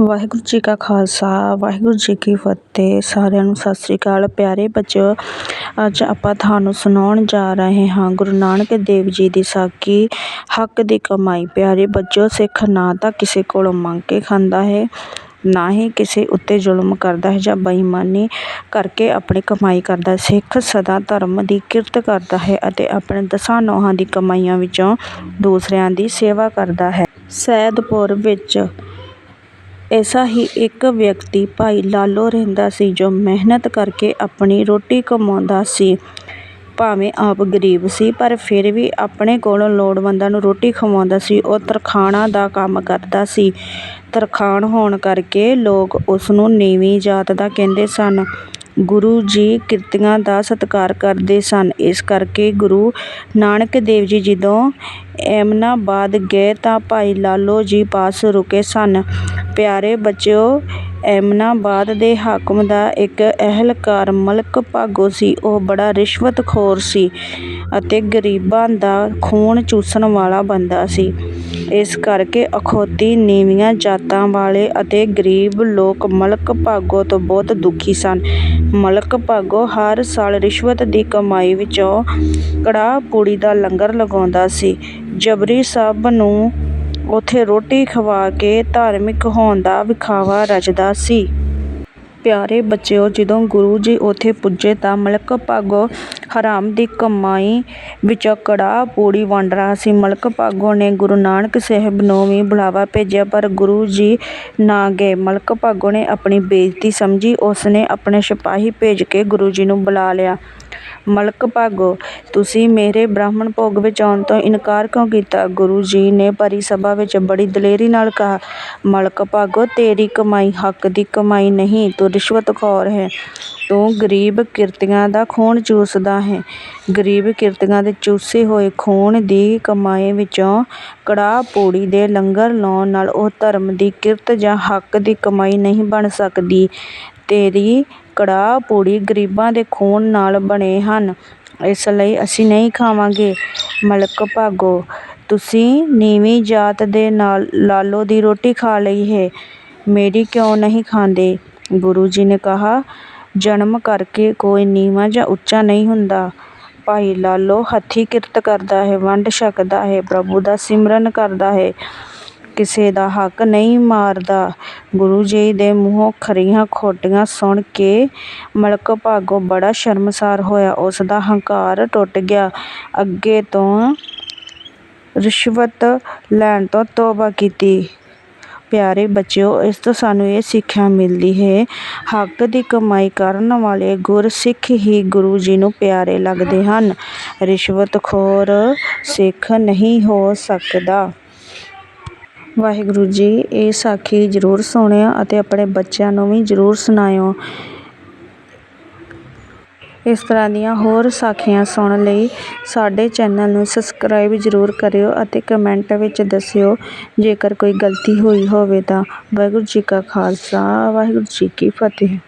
ਵਾਹਿਗੁਰੂ ਜੀ ਕਾ ਖਾਲਸਾ, ਵਾਹਿਗੁਰੂ ਜੀ ਕੀ ਫਤਿਹ। ਸਾਰਿਆਂ ਨੂੰ ਸਤਿ ਸ੍ਰੀ ਅਕਾਲ। ਪਿਆਰੇ ਬੱਚਿਓ, ਅੱਜ ਆਪਾਂ ਤੁਹਾਨੂੰ ਸੁਣਾਉਣ ਜਾ ਰਹੇ ਹਾਂ ਗੁਰੂ ਨਾਨਕ ਦੇਵ ਜੀ ਦੀ ਸਾਖੀ, ਹੱਕ ਦੀ ਕਮਾਈ। ਪਿਆਰੇ ਬੱਚਿਓ, ਸਿੱਖ ਨਾ ਤਾਂ ਕਿਸੇ ਕੋਲੋਂ ਮੰਗ ਕੇ ਖਾਂਦਾ ਹੈ, ਨਾ ਹੀ ਕਿਸੇ ਉੱਤੇ ਜ਼ੁਲਮ ਕਰਦਾ ਹੈ ਜਾਂ ਬੇਈਮਾਨੀ ਕਰਕੇ ਆਪਣੀ ਕਮਾਈ ਕਰਦਾ ਹੈ। ਸਿੱਖ ਸਦਾ ਧਰਮ ਦੀ ਕਿਰਤ ਕਰਦਾ ਹੈ ਅਤੇ ਆਪਣੇ ਦਸਾਂ ਨੋਹਾਂ ਦੀ ਕਮਾਈਆਂ ਵਿੱਚੋਂ ਦੂਸਰਿਆਂ ਦੀ ਸੇਵਾ ਕਰਦਾ ਹੈ। ਸੈਦਪੁਰ ਵਿੱਚ ਐਸਾ ਹੀ ਇੱਕ ਵਿਅਕਤੀ ਭਾਈ ਲਾਲੋ ਰਹਿੰਦਾ ਸੀ ਜੋ ਮਿਹਨਤ ਕਰਕੇ ਆਪਣੀ ਰੋਟੀ ਕਮਾਉਂਦਾ ਸੀ। ਭਾਵੇਂ ਆਪ ਗਰੀਬ ਸੀ, ਪਰ ਫਿਰ ਵੀ ਆਪਣੇ ਕੋਲੋਂ ਲੋੜਵੰਦਾਂ ਨੂੰ ਰੋਟੀ ਖਵਾਉਂਦਾ ਸੀ। ਉਹ ਤਰਖਾਣਾ ਦਾ ਕੰਮ ਕਰਦਾ ਸੀ। ਤਰਖਾਣ ਹੋਣ ਕਰਕੇ ਲੋਕ ਉਸ ਨੂੰ ਨੀਵੀਂ ਜਾਤ ਦਾ ਕਹਿੰਦੇ ਸਨ। ਗੁਰੂ ਜੀ ਕਿਰਤੀਆਂ ਦਾ ਸਤਿਕਾਰ ਕਰਦੇ ਸਨ। ਇਸ ਕਰਕੇ ਗੁਰੂ ਨਾਨਕ ਦੇਵ ਜੀ ਜਦੋਂ ਐਮਨਾਬਾਦ ਗਏ ਤਾਂ ਭਾਈ ਲਾਲੋ ਜੀ ਪਾਸ ਰੁਕੇ ਸਨ। ਪਿਆਰੇ ਬੱਚਿਓ ਐਮਨਾਬਾਦ ਦੇ ਹਾਕਮ ਦਾ ਇੱਕ ਅਹਿਲਕਾਰ ਮਲਕ ਭਾਗੋ ਸੀ। ਉਹ ਬੜਾ ਰਿਸ਼ਵਤਖੋਰ ਸੀ ਅਤੇ ਗਰੀਬਾਂ ਦਾ ਖੂਨ ਚੂਸਣ ਵਾਲਾ ਬੰਦਾ ਸੀ। ਇਸ ਕਰਕੇ ਅਖੌਤੀ ਨੀਵੀਆਂ ਜਾਤਾਂ ਵਾਲੇ ਅਤੇ ਗਰੀਬ ਲੋਕ ਮਲਕ ਭਾਗੋ ਤੋਂ ਬਹੁਤ ਦੁਖੀ ਸਨ। ਮਲਕ ਭਾਗੋ ਹਰ ਸਾਲ ਰਿਸ਼ਵਤ ਦੀ ਕਮਾਈ ਵਿੱਚੋਂ ਕੜਾਹ ਪੂੜੀ ਦਾ ਲੰਗਰ ਲਗਾਉਂਦਾ ਸੀ। ਜਬਰੀ ਸਭ ਨੂੰ ਉੱਥੇ ਰੋਟੀ ਖਵਾ ਕੇ ਧਾਰਮਿਕ ਹੋਣ ਦਾ ਵਿਖਾਵਾ ਰਚਦਾ ਸੀ। ਪਿਆਰੇ ਬੱਚਿਓ, ਜਦੋਂ ਗੁਰੂ ਜੀ ਉੱਥੇ ਪੁੱਜੇ ਤਾਂ ਮਲਕ ਭਾਗੋ ਹਰਾਮ ਦੀ ਕਮਾਈ ਵਿੱਚੋਂ ਕੜਾਹ ਪੂੜੀ ਵੰਡ ਰਿਹਾ ਸੀ। ਮਲਕ ਭਾਗੋ ਨੇ ਗੁਰੂ ਨਾਨਕ ਸਾਹਿਬ ਨੂੰ ਵੀ ਬੁਲਾਵਾ ਭੇਜਿਆ, ਪਰ ਗੁਰੂ ਜੀ ਨਾ ਗਏ। ਮਲਕ ਭਾਗੋ ਨੇ ਆਪਣੀ ਬੇਇੱਜ਼ਤੀ ਸਮਝੀ। ਉਸ ਨੇ ਆਪਣੇ ਸਿਪਾਹੀ ਭੇਜ ਕੇ ਗੁਰੂ ਜੀ ਨੂੰ ਬੁਲਾ ਲਿਆ। ਮਲਕ ਭਾਗੋ, ਤੁਸੀਂ ਮੇਰੇ ਬ੍ਰਾਹਮਣ ਭੋਗ ਵਿੱਚ ਆਉਣ ਤੋਂ ਇਨਕਾਰ ਕਿਉਂ ਕੀਤਾ? ਗੁਰੂ ਜੀ ਨੇ ਭਰੀ ਸਭਾ ਵਿੱਚ ਬੜੀ ਦਲੇਰੀ ਨਾਲ ਕਿਹਾ, ਮਲਕ ਭਾਗੋ, ਤੇਰੀ ਕਮਾਈ ਹੱਕ ਦੀ ਕਮਾਈ ਨਹੀਂ, ਤੂੰ ਰਿਸ਼ਵਤ ਰਿਸ਼ਵਤਖੋਰ ਹੈ। ਤੂੰ ਗਰੀਬ ਕਿਰਤੀਆਂ ਦਾ ਖੂਨ ਚੂਸਦਾ ਹੈ। ਗਰੀਬ ਕਿਰਤੀਆਂ ਦੇ ਚੂਸੇ ਹੋਏ ਖੂਨ ਦੀ ਕਮਾਈ ਵਿੱਚੋਂ ਕੜਾਹ ਪੂੜੀ ਦੇ ਲੰਗਰ ਲਾਉਣ ਨਾਲ ਉਹ ਧਰਮ ਦੀ ਕਿਰਤ ਜਾਂ ਹੱਕ ਦੀ ਕਮਾਈ ਨਹੀਂ ਬਣ ਸਕਦੀ। ਤੇਰੀ ਕੜਾਹ ਪੂੜੀ ਗਰੀਬਾਂ ਦੇ ਖੂਨ ਨਾਲ ਬਣੇ ਹਨ। ਇਸ ਲਈ ਅਸੀਂ ਨਹੀਂ ਖਾਵਾਂਗੇ। ਮਲਕ ਭਾਗੋ, ਤੁਸੀਂ ਨੀਵੀਂ ਜਾਤ ਦੇ ਨਾਲ ਲਾਲੋ ਦੀ ਰੋਟੀ ਖਾ ਲਈ ਹੈ। ਮੇਰੀ ਕਿਉਂ ਨਹੀਂ ਖਾਂਦੇ? ਗੁਰੂ ਜੀ ਨੇ ਕਿਹਾ, ਜਨਮ ਕਰਕੇ ਕੋਈ ਨੀਵਾਂ ਜਾਂ ਉੱਚਾ ਨਹੀਂ ਹੁੰਦਾ। ਭਾਈ ਲਾਲੋ ਹੱਥੀਂ ਕਿਰਤ ਕਰਦਾ ਹੈ, ਵੰਡ ਛਕਦਾ ਹੈ, ਪ੍ਰਭੂ ਦਾ ਸਿਮਰਨ ਕਰਦਾ ਹੈ। ਕਿਸੇ ਦਾ ਹੱਕ ਨਹੀਂ ਮਾਰਦਾ। ਗੁਰੂ ਜੀ ਦੇ ਮੂੰਹੋਂ ਖਰੀਆਂ ਖੋਟੀਆਂ ਸੁਣ ਕੇ ਮਲਕ ਭਾਗੋ ਬੜਾ ਸ਼ਰਮਸਾਰ ਹੋਇਆ। ਉਸ ਦਾ ਹੰਕਾਰ ਟੁੱਟ ਗਿਆ। ਅੱਗੇ ਤੋਂ ਰਿਸ਼ਵਤ ਲੈਣ ਤੋਂ ਤੋਬਾ ਕੀਤੀ। ਪਿਆਰੇ ਬੱਚਿਓ, ਇਸ ਤੋਂ ਸਾਨੂੰ ਇਹ ਸਿੱਖਿਆ ਮਿਲਦੀ ਹੈ, ਹੱਕ ਦੀ ਕਮਾਈ ਕਰਨ ਵਾਲੇ ਗੁਰਸਿੱਖ ਹੀ ਗੁਰੂ ਜੀ ਨੂੰ ਪਿਆਰੇ ਲੱਗਦੇ ਹਨ। ਰਿਸ਼ਵਤਖੋਰ ਸਿੱਖ ਨਹੀਂ ਹੋ ਸਕਦਾ। ਵਾਹਿਗੁਰੂ ਜੀ, ਇਹ ਸਾਖੀ ਜ਼ਰੂਰ ਸੁਣਿਓ ਅਤੇ ਆਪਣੇ ਬੱਚਿਆਂ ਨੂੰ ਵੀ ਜ਼ਰੂਰ ਸੁਣਾਇਓ। ਇਸ ਤਰ੍ਹਾਂ ਦੀਆਂ ਹੋਰ ਸਾਖੀਆਂ ਸੁਣਨ ਲਈ ਸਾਡੇ ਚੈਨਲ ਨੂੰ ਸਬਸਕ੍ਰਾਈਬ ਜ਼ਰੂਰ ਕਰਿਓ ਅਤੇ ਕਮੈਂਟ ਵਿੱਚ ਦੱਸਿਓ, ਜੇਕਰ ਕੋਈ ਗਲਤੀ ਹੋਈ ਹੋਵੇ ਤਾਂ ਵਾਹਿਗੁਰੂ ਜੀ ਕਾ ਖਾਲਸਾ, ਵਾਹਿਗੁਰੂ ਜੀ ਕੀ ਫਤਿਹ।